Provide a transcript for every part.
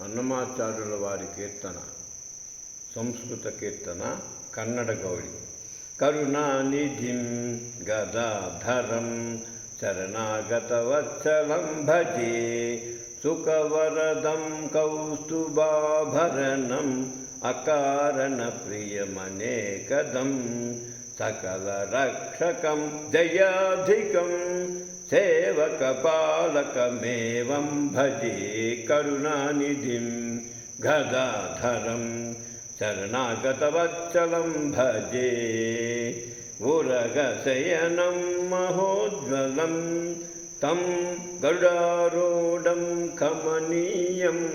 అన్నమాచార్యుల వారి కీర్తన సంస్కృత కీర్తన కన్నడ గౌడి కరుణానిధిం గదాధరం శరణాగతవత్సలం భజే సుఖవరదం కౌస్తుభాభరణం అకారణ అకారణప్రియమనేకదం. सकलरक्षकं जयाधिकं सेवकपालकमेवं भजे करुणानिधिं गदाधरं शरणागतवत्सलं भजे उरगशयनं महोज्ज्वलं तं गरुडारूढं कमनीयम्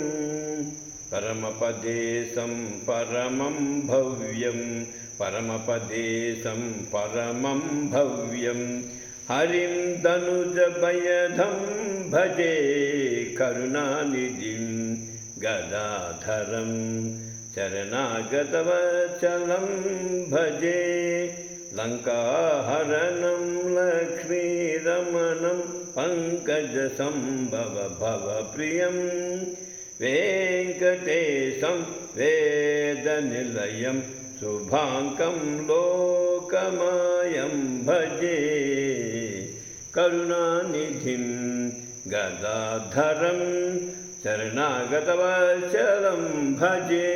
परमपदेशं परमं भव्यं परमपदेशं परमं भव्यं। हरिं दनुजभयधं भजे करुणानिधिं गदाधरं शरणागतवचलं भजे लङ्काहरणं लक्ष्मीरमणं पङ्कजसम्भव भवप्रियम् वेङ्कटेशं वेदनिलयं शुभाङ्कं लोकमायं भजे करुणानिधिं गदाधरं शरणागतवचलं भजे